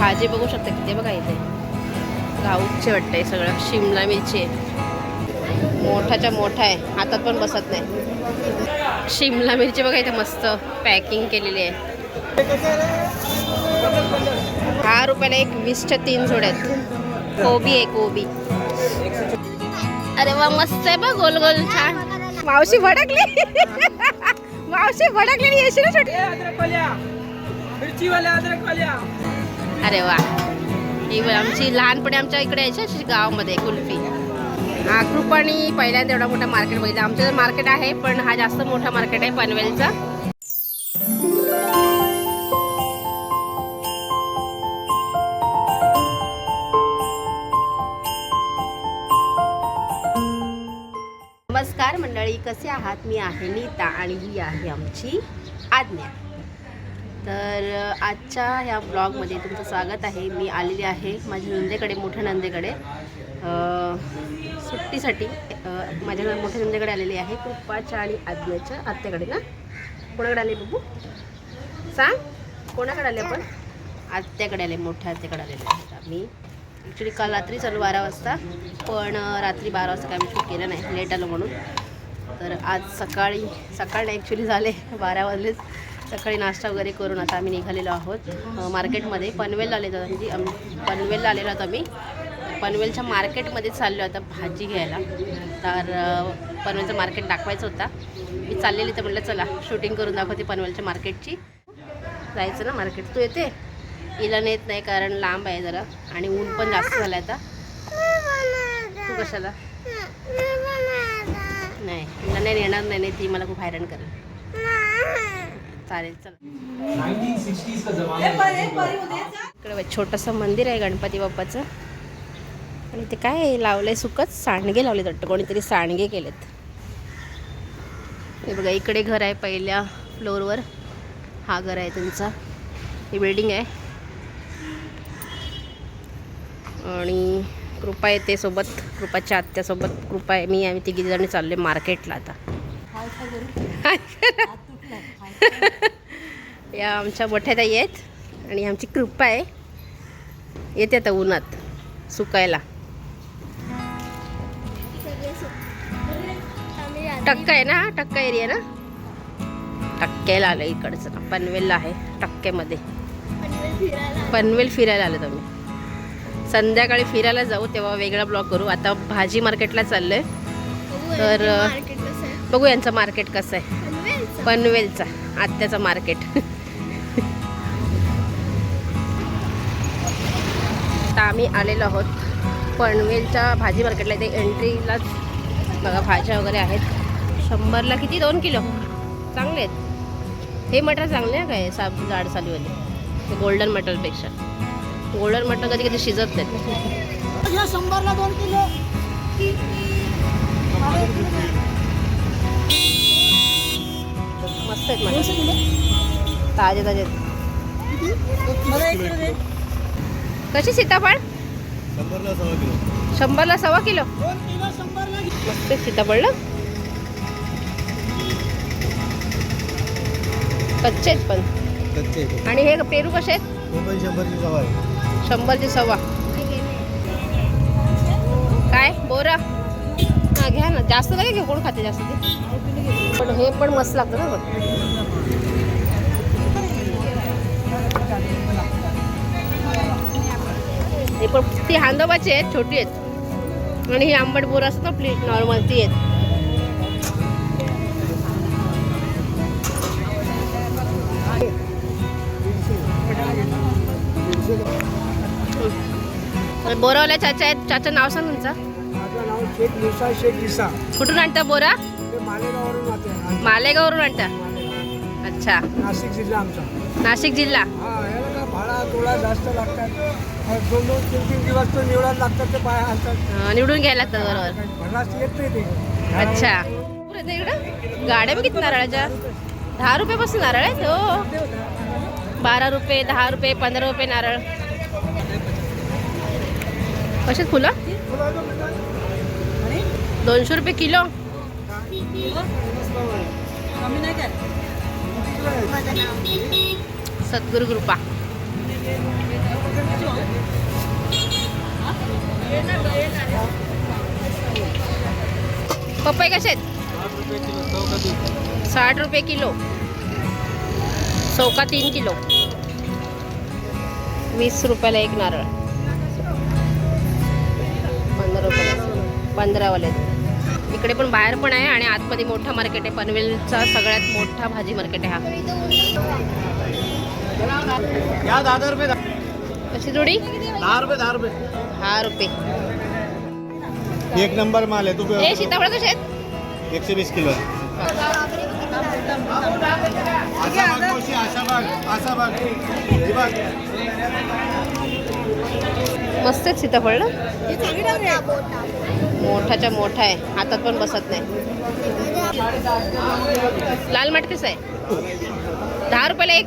भाजी बघू शकता किती बघा इथे. गाऊचे आहे सगळं. शिमला मिरची. आहे मोठाच्या मोठा आहे. हातात पण बसत नाही. शिमला मिरची बघा इथे मस्त पॅकिंग केलेली आहे. दहा रुपयाला एक वीसच्या तीन जोड्या आहेत कोबी आहे कोबी. अरे वा मस्त आहे बघ गोल गोल छान. मावशी भडकली. मावशी भडकली येशील ना अरे वा. ही आमची लहानपणी आमच्या इकडे यायची अशी गावामध्ये कुल्फी. हा कृपाणी पहिल्यांदा एवढा मोठा मार्केट बघितला. आमचं तर मार्केट आहे पण हा जास्त मोठा मार्केट आहे पनवेलचा. नमस्कार मंडळी कसे आहात? मी आहे नीता आणि ही आहे आमची आज्ञा. तर आजच्या ह्या ब्लॉगमध्ये तुमचं स्वागत आहे. मी आलेली आहे माझ्या नंदेकडे मोठ्या नंदेकडे. सुट्टीसाठी माझ्या माझ्या मोठ्या नंदेकडे आलेली आहे कृपाच्या आणि आज्ञाच्या आत्याकडे ना? कोणाकडे आले बघू सांग कोणाकडे आले आपण? आत्याकडे आले मोठ्या आत्याकडे आलेले आहेत आम्ही. ॲक्च्युली काल रात्री चालू बारा वाजता पण रात्री बारा वाजता काय आम्ही केलं नाही लेट आलो म्हणून. तर आज सकाळी सकाळ नाही ॲक्च्युली झाले बारा वाजलेच. सकाळी नाश्ता वगैरे करून आता आम्ही निघालेलो आहोत मार्केटमध्ये. पनवेलला आलेलो आहोत म्हणजे पनवेलला आलेलो आहोत आम्ही. पनवेलच्या मार्केटमध्ये चाललो आता भाजी घ्यायला. तर पनवेलचं मार्केट दाखवायचं होता. मी चाललेली तर म्हटलं चला शूटिंग करून दाखवते पनवेलच्या मार्केटची. जायचं ना मार्केट. तू येते? इला नेत नाही कारण लांब आहे जरा आणि ऊन पण जास्त झालं आता. तू कशाला? नाही तिला नाही नेणार नाही नाही ती मला खूप हैराण करेल. चालेल चला. 1960s का जमाना इकडे बघ, छोटंसं मंदिर आहे गणपती बाप्पाचं. आणि ते काय लावलंय सुकच? सांडगे लावलेत वाटतं कोणीतरी सांडगे केलेत. हे बघा इकडे घर आहे पहिल्या फ्लोअरवर हा घर आहे त्यांचा. ही बिल्डिंग आहे. आणि कृपा येते सोबत कृपाच्या आत्यासोबत. कृपा आहे मी आम्ही तिघी जणी चालले मार्केटला आता. या आमच्या मोठ्या ताई आहेत आणि आमची कृपा आहे. येते आता उन्हात सुकायला. टक्का आहे ना? टक्का एरिया ना? टक्क्याला आलं इकडचं. ना पनवेलला आहे टक्क्यामध्ये. पनवेल फिरायला आलो आम्ही. संध्याकाळी फिरायला जाऊ तेव्हा वेगळा ब्लॉग करू. आता भाजी मार्केटला चाललोय. तर बघू यांचं मार्केट कसं आहे. पनवेलचा. आत्याचा मार्केट. आता आम्ही आलेलो आहोत पनवेलच्या भाजी मार्केटला. इथे एंट्रीलाच बघा भाज्या वगैरे आहेत. शंभरला किती? दोन किलो. चांगले आहेत. हे मटर चांगले आहे काय? साब जाड सालीवाले. ते गोल्डन मटरपेक्षा गोल्डन मटर कधी कधी शिजत नाहीत. या शंभरला दोन किलो. मस्त आहेत मटर ताजे ताजे. कशी सीताफळ? शंभरला सव्वा किलो. मस्त सीताफळ ना? कच्चे आहेत पण. कच्चे आणि हे पेरू कसे आहेत? शंभरचे सव्वा काय? बोरा. हा घ्या ना. जास्त नाही घेऊ? कोण खाते जास्त ते? पण हे पण मस्त लागतं ना बघ. हे पण ती हांदोबाची आहेत छोटी आहेत. आणि ही आंबट बोर असतं ना आपली नॉर्मल ती आहेत. बोरावाल्या चाचा आहेत. चाचा नाव सांग तुमचं. शेख शेख कुठून आणता बोरा? मालेगाववरून मालेगाववरून आणता अच्छा. नाशिक जिल्हा आमचा. नाशिक जिल्हा? हा याला का भाडा तोडा जास्त लागतात. दोन दोन तीन तीन दिवस तो निवडायला लागतात ते पाय हालतात अं, निवडून घ्यायला लागतात बरोबर. भरलास येत नाही ते. अच्छा. गाड्या बघ किती नारळाच्या? दहा रुपयापासून नारळ आहेत? हो. बारा रुपये दहा रुपये पंधरा रुपये नारळ. कशात फुलं? दोनशे रुपये किलो? सद्गुरु कृपा. पपई कसे आहेत? साठ रुपये किलो. चौका तीन किलो. वीस रुपयाला एक नारळ. पंधरा रुपयाला. पंधरावाले आहेत. इकडे पण बाहेर पण आहे आणि आतमध्ये मोठा मार्केट आहे. पनवेलचा सगळ्यात मोठा भाजी मार्केट आहे हा. दहा रुपये कशी जोडी? दहा रुपये दहा रुपये. दहा रुपये. एक नंबर माल आहे. तू हे सीताफळ कसे आहेत एकशे वीस किलो आशा बाग मावशी, आशा बाग आशा बाग. बाग मस्त आहेत सीताफळ ना? मोठाच्या मोठा आहे. हातात पण बसत नाही. लाल माठ कसं आहे. दहा रुपयाला एक.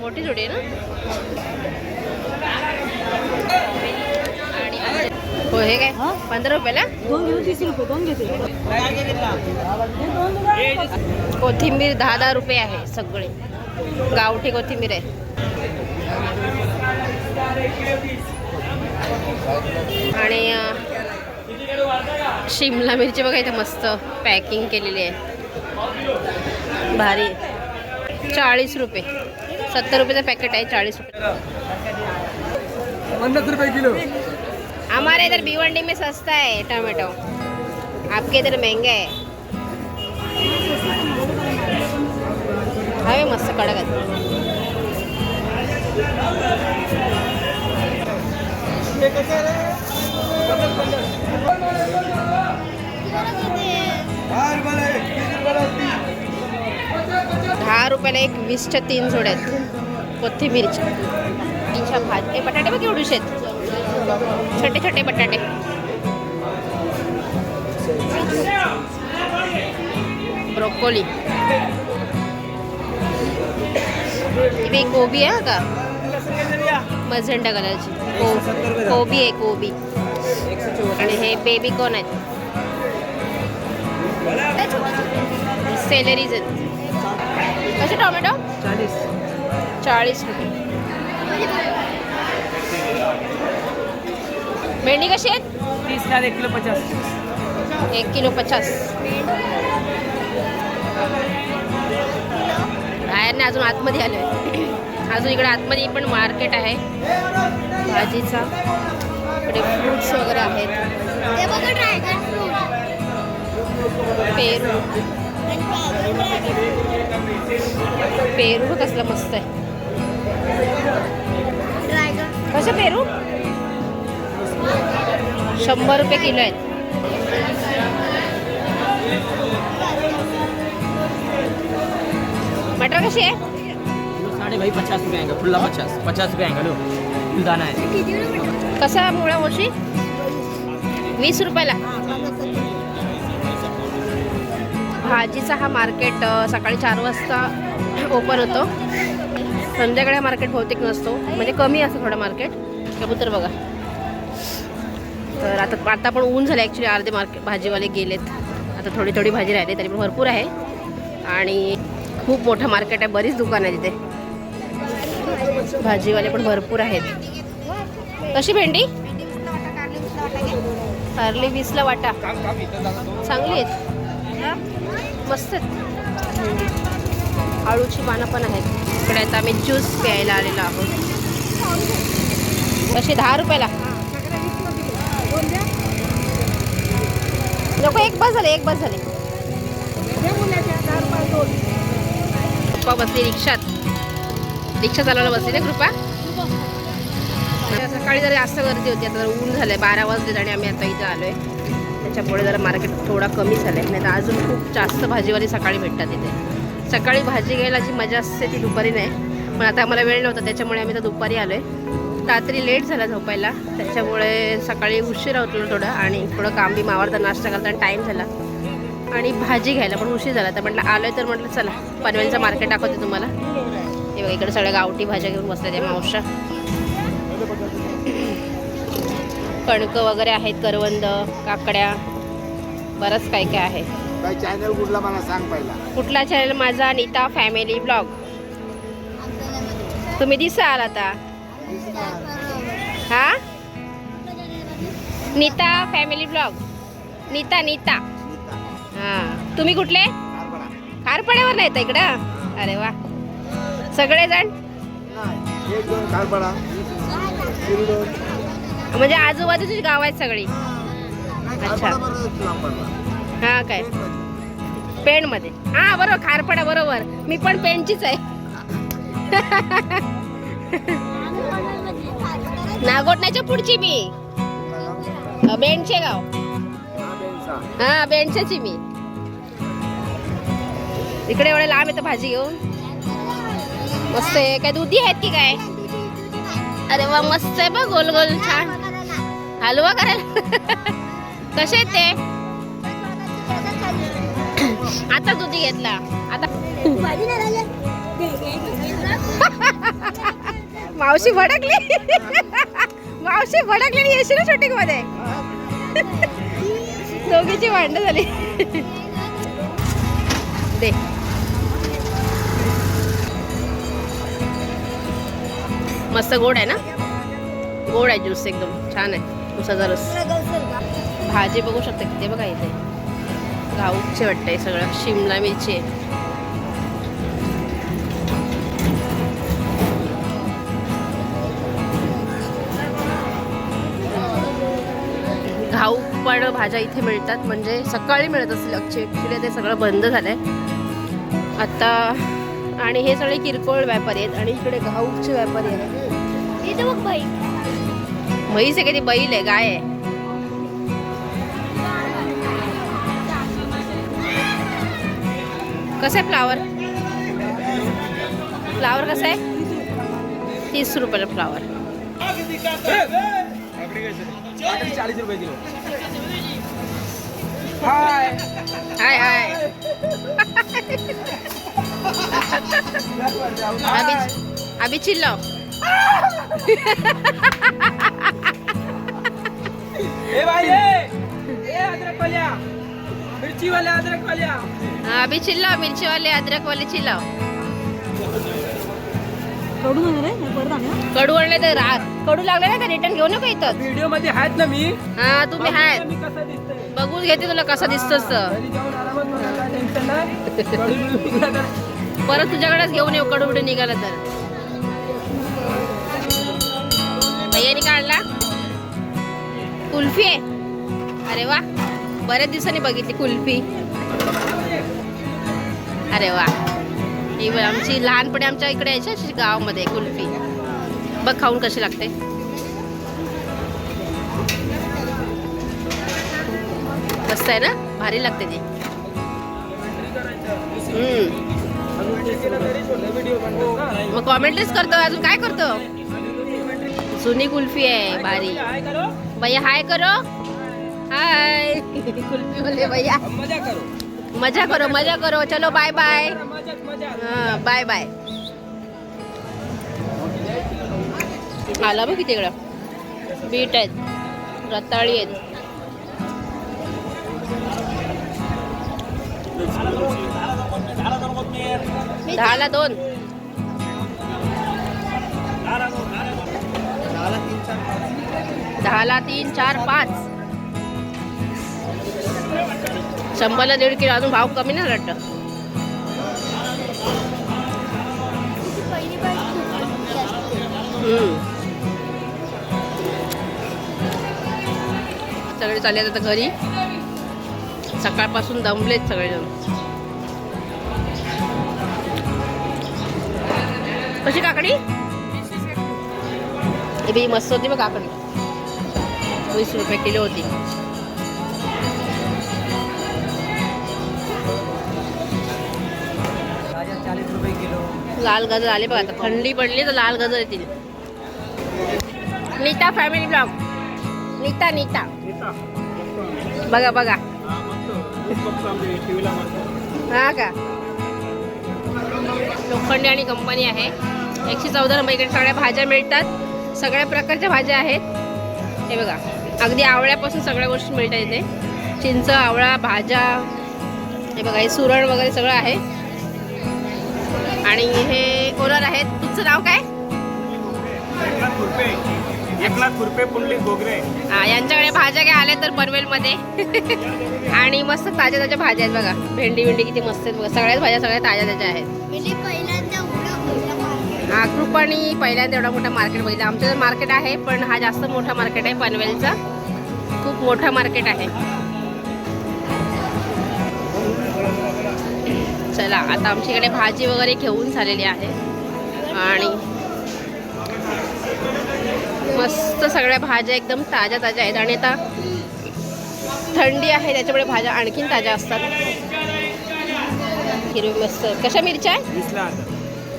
मोठी जोडी आहे ना? आणि हो हे काय? पंधरा रुपयाला? कोथिंबीर दहा दहा रुपये आहे सगळे. गावठी कोथिंबीर आहे. आणि शिमला मिरची बघा इथे मस्त पॅकिंग केलेली आहे. भारी. चाळीस रुपये. सत्तर रुपयाचं पॅकेट आहे चाळीस रुपये. पन्नास रुपये किलो. हमारे इधर भिवंडी में सस्ता है टमाटो. आपके इधर महंगा है हवे मस्त कडक आहेत. दहा रुपयाला एक वीसच्या तीन जोड्या आहेत. कोथिंबीरच्या. तीनशा भात हे बटाटे बघ एवढीशे आहेत. छोटे छोटे बटाटे. ब्रोकोली. ही कोबी आहे का? मझंडा कलरची. कोबी आहे कोबी. आणि हे बेबी कॉर्न आहेत? सेलरीज आहेत. कसे टोमॅटो? चाळीस. चाळीस रुपये. भेंडी कशी आहेत? तीस का एक किलो पचास. एक किलो पचास. बाहेरने अजून आतमध्ये आलो आहे अजून इकडे आतमध्ये पण मार्केट आहे. भाजीचा. इकडे फ्रूट्स वगैरे आहेत. पेरू. पेरू कसलं मस्त आहे. कसं पेरू? शंभर रुपये किलो आहेत. मटर कशी आहे? साढ़े भाई पचास रुपये आएंगे खुला पचास. पचास रुपये आएंगे लो. दाना है कसा मुळा मोशी वीस रुपयाला. भाजीचा हा मार्केट सकाळी चार वाजता ओपन होतो. संध्याकाळी हा मार्केट बहुतेक नसतो. म्हणजे कमी असतं थोडं मार्केट कबूतर बघा. तर आता आता पण ऊन झालं ॲक्च्युली अर्धे मार्केट भाजीवाले गेलेत. आता थोडी थोडी भाजी राहिली तरी पण भरपूर आहे. आणि खूप मोठं मार्केट आहे. बरीच दुकानं आहे तिथे भाजीवाले पण भरपूर आहेत. कशी भेंडी? कारली वीसला वाटा. चांगली आहेत. मस्त आहेत. आळूची पानं पण आहेत. इकडे आता आम्ही ज्यूस प्यायला आलेलो आहोत. कशी? दहा रुपयाला? नको एक बस झाले एक बस झाले. कृपा बसली रिक्षात. रिक्षा चालवायला बसली ना कृपा? सकाळी जरा जास्त गर्दी होती आता जरा ऊन झालंय बारा वाजलेत आणि आम्ही आता इथं आलोय. त्याच्यामुळे जरा मार्केट थोडा कमी झालंय. नाही तर अजून खूप जास्त भाजीवाली सकाळी भेटतात इथे. सकाळी भाजी घ्यायला जी मजा असते ती दुपारी नाही. पण आता आम्हाला वेळ नव्हता त्याच्यामुळे आम्ही तर दुपारी आलोय. रात्री लेट झाला झोपायला. त्याच्यामुळे सकाळी उशीर उठलो थोडं आणि थोडं काम बी मावरता नाश्ता करताना टाईम झाला. आणि भाजी घ्यायला पण उशीर झाला. तर म्हटलं आलोय तर म्हटलं चला पनवेलचं मार्केट दाखवते तुम्हाला. हे बघा इकडे सगळ्या गावठी भाज्या घेऊन बसल्या त्या मावशा कणकं वगैरे आहेत करवंद काकड्या बरंच काय काय आहे. चॅनल कुठला मला सांग पहिला. कुठला चॅनल माझा नीता फॅमिली ब्लॉग तुम्ही दिसाल आता. हा? Nita family blog Nita Nita. हां. तुम्ही कुठले? खारपड्यावर नाही येतं इकडं? अरे वा. सगळेजण? एक दोन खारपाडा. तीन दोन म्हणजे आजूबाजूची गाव आहेत सगळी. अच्छा. हा काय? पेणमध्ये. हा बरोबर खारपडा बरोबर. मी पण पेणचीच आहे. नागोटण्याच्या पुढची मी. बेंडचे गाव. हा बेंडच्याची मी. इकडे एवढे लांब येतं भाजी घेऊन. मस्त आहे. काय दुधी आहेत की काय? अरे वा मस्त आहे बघ गोल गोल छान. हलवा करायला. कसे आहेत ते? आता तुझी घेतला. आता मावशी भडकली. मावशी भडकली येशील ना शूटिंगमध्ये दोघीची भांड झाली. दे. मस्त गोड आहे ना? गोड आहे ज्यूस एकदम. छान आहे. उसाचा रस. भाजी बघू शकता किती बघा इथे. गाऊचे वाटतंय सगळं. शिमला मिरची आहे. घाऊ पण भाज्या इथे मिळतात. म्हणजे सकाळी मिळत असतील. अक्षय ते सगळं बंद झालंय. आता आणि हे सगळे किरकोळ व्यापारी आहेत आणि इकडे घाऊचे व्यापारी आहेत. इथे बघ बाई. म्हैस आहे का ती? बैल आहे गाय आहे. कसं आहे फ्लावर? फ्लावर कसं आहे? तीस रुपयाला फ्लावर. चाळीस रुपये किलो हाय हाय. अभी अभी चिल्लाओ ए भाई ए! ए अदरक वाल्या! मिर्ची वाल्या अदरक वाल्या! हाँ, अभी चिल्लाओ मिर्ची वाले अदरक वाले चिल्लाओ कडू आणले तर रा- कडू लागले ना तर रिटर्न घेऊ नका इथं. व्हिडिओमध्ये आहेत ना मी? हा तुम्ही हाय मी कसं दिसतंय. बघून घेते तुला कसं दिसतंस. तर. घरी जाऊन आरामात मला काय टेन्शन नाही. कडू निघाला. तर परत तुझ्याकडेच घेऊन येऊ कडू कुठे निघाला तर. भैयानी काढला? कुल्फी आहे. अरे वा बऱ्याच दिवसांनी बघितली कुल्फी. अरे वा. ही आमची लहानपणी आमच्या इकडे यायची अशी गावामध्ये कुल्फी. बघ खाऊन कशी लागते. मस्त आहे ना? भारी लागते ती. हम्म. मग कॉमेंटच करतो अजून काय करतो? सुनी कुल्फी आहे भारी भैया हाय करो. हाय कुल्फी बोले भैया. मजा करो मजा करो. चलो बाय बाय हां बाय बाय आला बघ तिकडं इकडं. बीट आहेत. रताळी आहेत. दहाला दोन. दहाला तीन चार पाच. शंभरला दीड किलो अजून भाव कमी नाही वाटतं. सगळे चालले आता घरी. सकाळपासून दमलेत सगळेजण. कशी काकडी? हे बी मस्त होती बघ काकडी. वीस रुपये किलो होती. लाल गाजर आले बघ आता. थंडी पडली तर लाल गाजर येतील. Nita family blog Nita Nita. बघा बघा. हा का? लोखंडी आणि कंपनी आहे. एकशे चौदा नंबर इकडे सगळ्या भाज्या मिळतात. सगळ्या प्रकारच्या भाज्या आहेत. हे बघा. अगदी आवळ्यापासून सगळ्या गोष्टी मिळतात इथे. चिंच आवळा भाज्या. हे बघा हे सुरण वगैरे सगळं आहे. आणि हे ओनर आहेत. तुमचं नाव काय? एक लाख रुपये पुंडली गोगरे हा, यांच्याकडे भाज्या घ्या आल्या तर पनवेलमध्ये. आणि मस्त ताज्या ताज्या भाज्या आहेत बघा. भेंडी भेंडी किती मस्त आहेत बघा. सगळ्याच भाज्या सगळ्या ताज्या ताज्या आहेत. म्हणजे हा कृपाणी पहिल्यांदा एवढा मोठा मार्केट बघितला. आमचं तर मार्केट आहे पण हा जास्त मोठा मार्केट आहे पनवेलचा. खूप मोठा मार्केट आहे. चला आता आमच्याकडे भाजी वगैरे घेऊन झालेली आहे. आणि मस्त सगळ्या भाज्या एकदम ताज्या ताज्या आहेत. आणि आता थंडी आहे त्याच्यामुळे भाज्या आणखीन ताज्या असतात. हिरवी मस्त. कशा मिरच्या आहे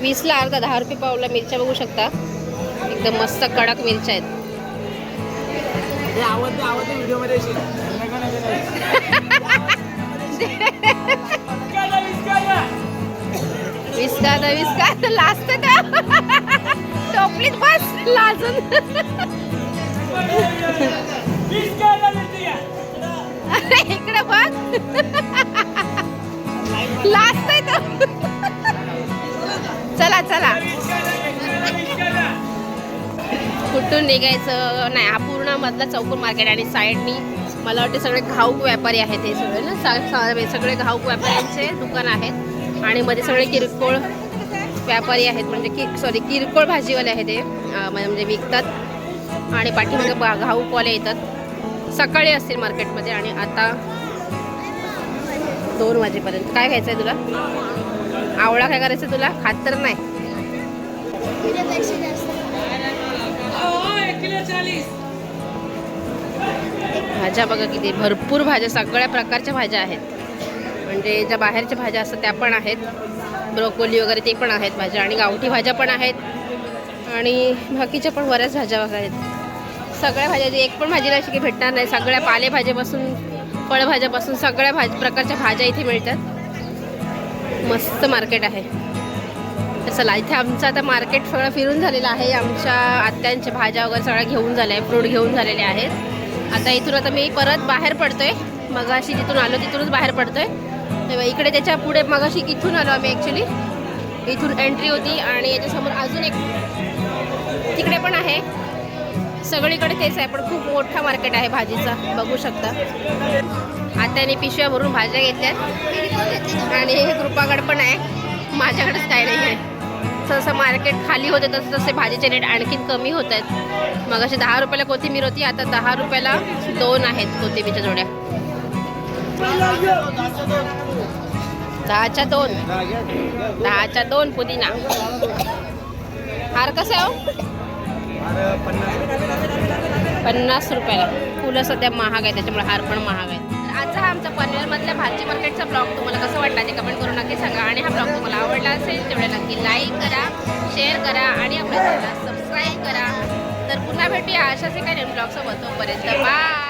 वीसला अर्धा. दहा रुपये पावला मिरच्या बघू शकता. एकदम मस्त कडक मिरच्या आहेत. विस्का तर विस्का. तर लाजत टोपलीत बस लाजून. अरे इकडे बघ. लाजतोय तो. चला चला. कुठून निघायचं? नाही अपूर्ण मधला चौकून मार्केट आणि साईडनी मला वाटते सगळे घाऊक व्यापारी आहेत हे सगळे ना? सगळे घाऊक व्यापाऱ्यांचे दुकान आहेत. आणि मध्ये सगळे किरकोळ व्यापारी आहेत म्हणजे कि सॉरी किरकोळ भाजीवाले आहेत ते म्हणजे विकतात आणि पाठीमागे बा- घाऊकवाले येतात. सकाळी असतील मार्केटमध्ये आणि आता दोन वाजेपर्यंत. काय घ्यायचं आहे तुला? आवळा काय करायचं तुला? खात तर नाही. भाज्या बघा किती भरपूर भाज्या सगळ्या प्रकारच्या भाज्या आहेत. म्हणजे ज्या बाहेरच्या भाज्या असतात त्या पण आहेत. ब्रोकोली वगैरे ते पण आहेत भाज्या आणि गावठी भाज्या पण आहेत. आणि बाकीच्या पण बऱ्याच भाज्या आहेत. सगळ्या भाज्या एक पण भाजीला अशी काही भेटणार नाही. सगळ्या पालेभाज्यापासून फळभाज्यापासून सगळ्या भाज प्रकारच्या भाज्या इथे मिळतात. मस्त मार्केट आहे. चला इथे आमचं आता मार्केट सगळं फिरून झालेलं आहे. आमच्या आत्यांच्या भाज्या वगैरे सगळ्या घेऊन झाल्या आहे फ्रूट घेऊन झालेले आहेत. आता इथून आता मी परत बाहेर पडतोय. मगाशी जिथून आलो तिथूनच बाहेर पडतोय. तेव्हा इकडे त्याच्या पुढे मगाशी इथून आलो आम्ही ॲक्च्युली इथून एंट्री होती आणि याच्यासमोर अजून एक तिकडे पण आहे. सगळीकडे तेच आहे पण खूप मोठा मार्केट आहे भाजीचा. बघू शकता. आत्याने पिशव्या भरून भाज्या घेतल्यात. आणि हे कृपागड पण आहे. माझ्याकडेच काय नाही आहे. जसं मार्केट खाली होते तसं तसे भाजीचे रेट आणखीन कमी होत आहेत. मग अशी दहा रुपयाला कोथिंबीर होती आता दहा रुपयाला दोन आहेत कोथिंबीरच्या जोड्या. दहाच्या दोन. दहाच्या दोन पुदिना. हार कसं आहे हो? पन्नास रुपयाला. फुलं सध्या महाग आहे त्याच्यामुळे हार पण महाग आहे आजचा हा आमचा पनवेलमधल्या भाजी मार्केटचा ब्लॉग तुम्हाला कसं वाटला ते कमेंट करून नक्की सांगा. आणि हा ब्लॉग तुम्हाला आवडला असेल तेवढ्या नक्की लाईक करा शेअर करा आणि आपल्या सबस्क्राईब करा. तर पुन्हा भेटूया अशाच एका ब्लॉग ब्लॉगसोबत. तोपर्यंत बाय